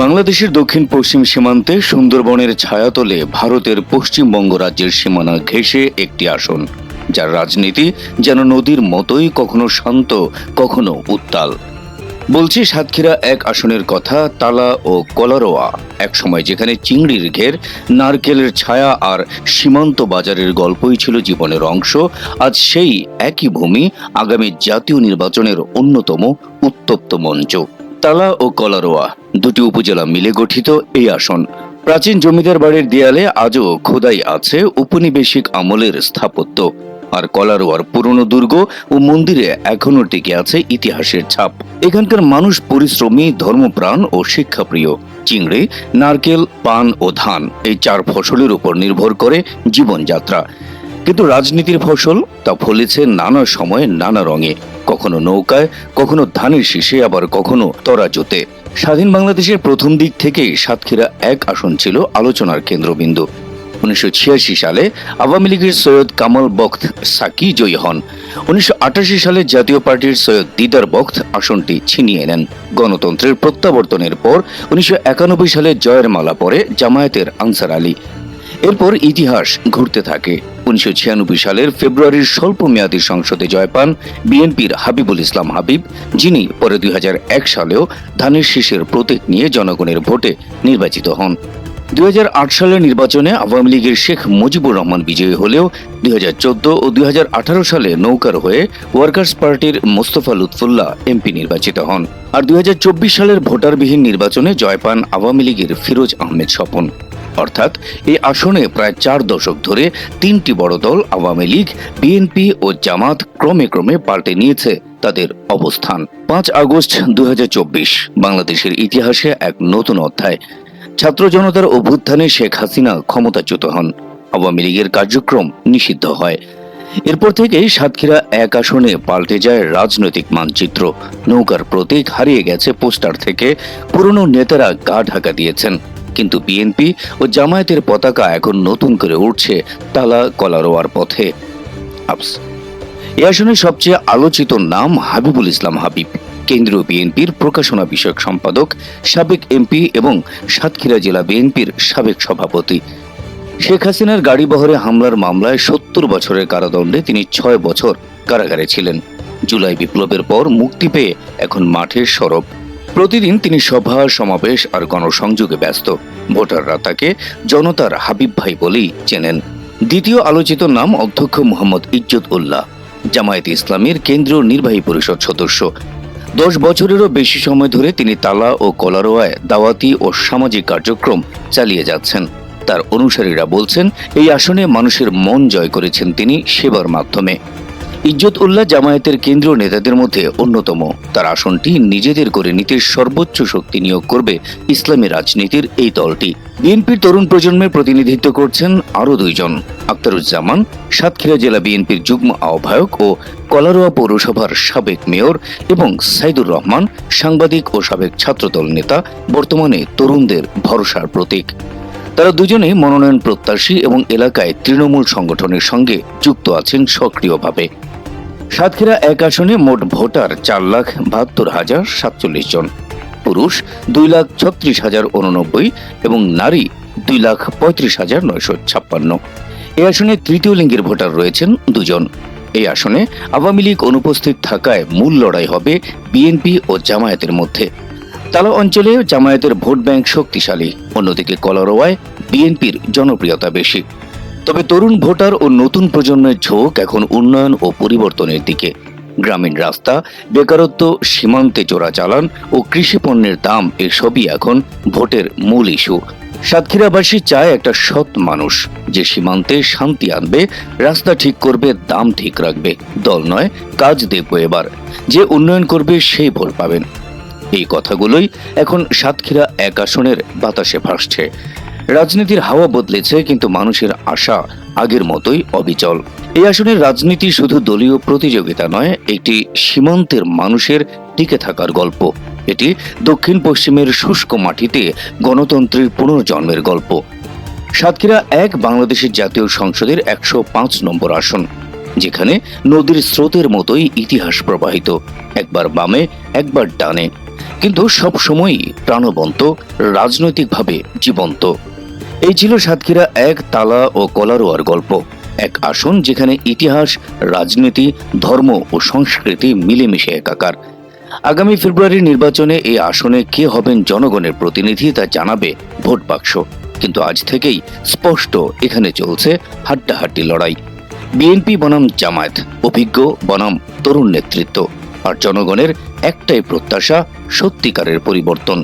বাংলাদেশের দক্ষিণ পশ্চিম সীমান্তে সুন্দরবনের ছায়াতলে ভারতের পশ্চিমবঙ্গ রাজ্যের সীমানা ঘেঁষে একটি আসন, যার রাজনীতি যেন নদীর মতোই কখনো শান্ত, কখনো উত্তাল। বলছি সাতক্ষীরা এক আসনের কথা, তালা ও কলারোয়া এক সময় যেখানে চিংড়ির ঘের, নারকেলের ছায়া আর সীমান্ত বাজারের গল্পই ছিল জীবনের অংশ, আজ সেই একই ভূমি আগামী জাতীয় নির্বাচনের অন্যতম উত্তপ্ত মঞ্চ। তালা ও কলারোয়া দুটি উপজেলা মিলে গঠিত এই আসন। প্রাচীন জমিদার বাড়ির দেয়ালে আজও খোদাই আছে উপনিবেশিক আমলের স্থাপত্য। আর কলারোয়ার পুরনো দুর্গ ও মন্দিরে এখনও টিকে আছে ইতিহাসের ছাপ। এখানকার মানুষ পরিশ্রমী, ধর্মপ্রাণ ও শিক্ষাপ্রিয়। চিংড়ি, নারকেল, পান ও ধান এই চার ফসলের উপর নির্ভর করে জীবনযাত্রা। কিন্তু রাজনীতির ফসল তা ফলেছে নানা সময়ে নানা রঙে। কখনো নৌকায়, কখনো ধানের শীষে, আবার কখনো তরাজোতে। স্বাধীন বাংলাদেশের প্রথম দিক থেকেই সাতক্ষীরা এক আসন ছিল আলোচনার কেন্দ্রবিন্দু। উনিশশো ছিয়াশি সালে আওয়ামী লীগের সৈয়দ কামাল বখত সাকি জয়ী হন। উনিশশো আটাশি সালে জাতীয় পার্টির সৈয়দ দিদার বখত আসনটি ছিনিয়ে নেন। গণতন্ত্রের প্রত্যাবর্তনের পর উনিশশো একানব্বই সালে জয়ের মালা পরে জামায়াতের আনসার আলী। এরপর ইতিহাস ঘুরতে থাকে। উনিশশো ছিয়ানব্বই সালের ফেব্রুয়ারির স্বল্প মেয়াদী সংসদে জয় পান বিএনপির হাবিবুল ইসলাম হাবিব, যিনি পরে দুই হাজার এক সালেও ধানের শীষের প্রতীক নিয়ে জনগণের ভোটে নির্বাচিত হন। দুই হাজার আট সালের নির্বাচনে আওয়ামী লীগের শেখ মুজিবুর রহমান বিজয়ী হলেও দুই হাজার চৌদ্দ ও দুই হাজার আঠারো সালে নৌকার হয়ে ওয়ার্কার্স পার্টির মোস্তফা লুৎফুল্লাহ এমপি নির্বাচিত হন। আর দুই হাজার চব্বিশ সালের ভোটারবিহীন নির্বাচনে জয় পান আওয়ামী লীগের ফিরোজ আহমেদ স্বপন। অর্থাৎ এই আসনে প্রায় চার দশক ধরে তিনটি বড় দল আওয়ামী লীগ, বিএনপি ও জামাত ক্রমে ক্রমে পাল্টে নিয়েছে তাদের অবস্থান। পাঁচ আগস্ট দু হাজার চব্বিশ, বাংলাদেশের ইতিহাসে এক নতুন অধ্যায়। ছাত্র জনতার অভ্যুত্থানে শেখ হাসিনা ক্ষমতাচ্যুত হন। আওয়ামী লীগের কার্যক্রম নিষিদ্ধ হয়। এরপর থেকেই সাতক্ষীরা এক আসনে পাল্টে যায় রাজনৈতিক মানচিত্র। নৌকার প্রতীক হারিয়ে গেছে পোস্টার থেকে। পুরনো নেতারা গা ঢাকা দিয়েছেন। কিন্তু বিএনপি ও জামায়াতের পতাকা এখন নতুন করে উঠছে তালা কলারোয়ার পথে। এ আসনের সবচেয়ে আলোচিত নাম হাবিবুল ইসলাম হাবিব। কেন্দ্রীয় বিএনপির প্রকাশনা বিষয়ক সম্পাদক, সাবেক এমপি এবং সাতক্ষীরা জেলা বিএনপির সাবেক সভাপতি। শেখ হাসিনার গাড়ি বহরে হামলার মামলায় সত্তর বছরের কারাদণ্ডে তিনি ছয় বছর কারাগারে ছিলেন। জুলাই বিপ্লবের পর মুক্তি পেয়ে এখন মাঠের সরব। প্রতিদিন তিনি সভা, সমাবেশ আর গণসংযোগে ব্যস্ত। ভোটাররা তাকে জনতার হাবিব ভাই বলেই চেনেন। দ্বিতীয় আলোচিত নাম অধ্যক্ষ মোহাম্মদ ইজ্জত উল্লাহ, জামায়াত ইসলামের কেন্দ্রীয় নির্বাহী পরিষদ সদস্য। দশ বছরেরও বেশি সময় ধরে তিনি তালা ও কলারোয়ায় দাওয়াতি ও সামাজিক কার্যক্রম চালিয়ে যাচ্ছেন। তার অনুসারীরা বলছেন, এই আসনে মানুষের মন জয় করেছেন তিনি সেবার মাধ্যমে। ইজ্জত উল্লাহ জামায়াতের কেন্দ্রীয় নেতাদের মধ্যে অন্যতম। তার আসনটি নিজেদের করে নিতে সর্বোচ্চ শক্তি নিয়োগ করবে ইসলামী রাজনীতির এই দলটি। বিএনপির তরুণ প্রজন্মের প্রতিনিধিত্ব করছেন আরও দুইজন। আক্তারুজ্জামান, সাতক্ষীরা জেলা বিএনপির যুগ্ম আহ্বায়ক ও কলারোয়া পৌরসভার সাবেক মেয়র এবং সাইদুর রহমান, সাংবাদিক ও সাবেক ছাত্রদল নেতা, বর্তমানে তরুণদের ভরসার প্রতীক। তারা দুজনেই মনোনয়ন প্রত্যাশী এবং এলাকায় তৃণমূল সংগঠনের সঙ্গে যুক্ত আছেন সক্রিয়ভাবে। সাতক্ষীরা এক আসনে মোট ভোটার চার লাখ বাহাত্তর হাজার সাতচল্লিশ জন। পুরুষ দুই লাখ ছত্রিশ হাজার উননব্বই এবং নারী দুই লাখ পঁয়ত্রিশ হাজার নয়শো ছাপ্পান্ন। এই আসনে তৃতীয় লিঙ্গের ভোটার রয়েছেন দুজন। এই আসনে আওয়ামী লীগ অনুপস্থিত থাকায় মূল লড়াই হবে বিএনপি ও জামায়াতের মধ্যে। তালা অঞ্চলে জামায়াতের ভোট ব্যাংক শক্তিশালী, অন্যদিকে কলারোয়ায় বিএনপির জনপ্রিয়তা বেশি। তবে তরুণ ভোটার ও নতুন প্রজন্মের ঝোঁক এখন উন্নয়ন ও পরিবর্তনের দিকে। গ্রামীণ রাস্তা, বেকারত্ব, সীমান্তে চোরাচালান ও কৃষি পণ্যের দাম এসবই এখন ভোটের মূল ইস্যু। সাতক্ষীরাবাসী চায় একটা সৎ মানুষ, যে সীমান্তে শান্তি আনবে, রাস্তা ঠিক করবে, দাম ঠিক রাখবে। দল নয়, কাজ দেখব এবার। যে উন্নয়ন করবে, সেই ভোট পাবেন। এই কথাগুলোই এখন সাতক্ষীরা এক আসনের বাতাসে ভাসছে। রাজনীতির হাওয়া বদলেছে, কিন্তু মানুষের আশা আগের মতোই অবিচল। এই আসনের রাজনীতি শুধু দলীয় প্রতিযোগিতা নয় একটি সীমান্তের মানুষের টিকে থাকার গল্প। এটি দক্ষিণ পশ্চিমের শুষ্ক মাটিতে গণতন্ত্রের পুনর্জন্মের গল্প। সাতক্ষীরা এক বাংলাদেশের জাতীয় সংসদের একশো পাঁচ নম্বর আসন, যেখানে নদীর স্রোতের মতোই ইতিহাস প্রবাহিত। একবার বামে, একবার ডানে। কিন্তু সব সময়ই প্রাণবন্ত, রাজনৈতিকভাবে জীবন্ত। এই ছিল সাতক্ষীরা এক তালা ও কলারোয়ার গল্প, এক আসন যেখানে ইতিহাস, রাজনীতি, ধর্ম ও সংস্কৃতি মিলেমিশে একাকার। আগামী ফেব্রুয়ারির নির্বাচনে এই আসনে কে হবেন জনগণের প্রতিনিধি তা জানাবে ভোট বাক্স, কিন্তু আজ থেকেই স্পষ্ট এখানে চলছে হাড্ডাহাড্ডি লড়াই। বিএনপি বনাম জামায়াত, অভিজ্ঞ বনাম তরুণ নেতৃত্ব, আর জনগণের একটাই প্রত্যাশা সত্যিকারের পরিবর্তন।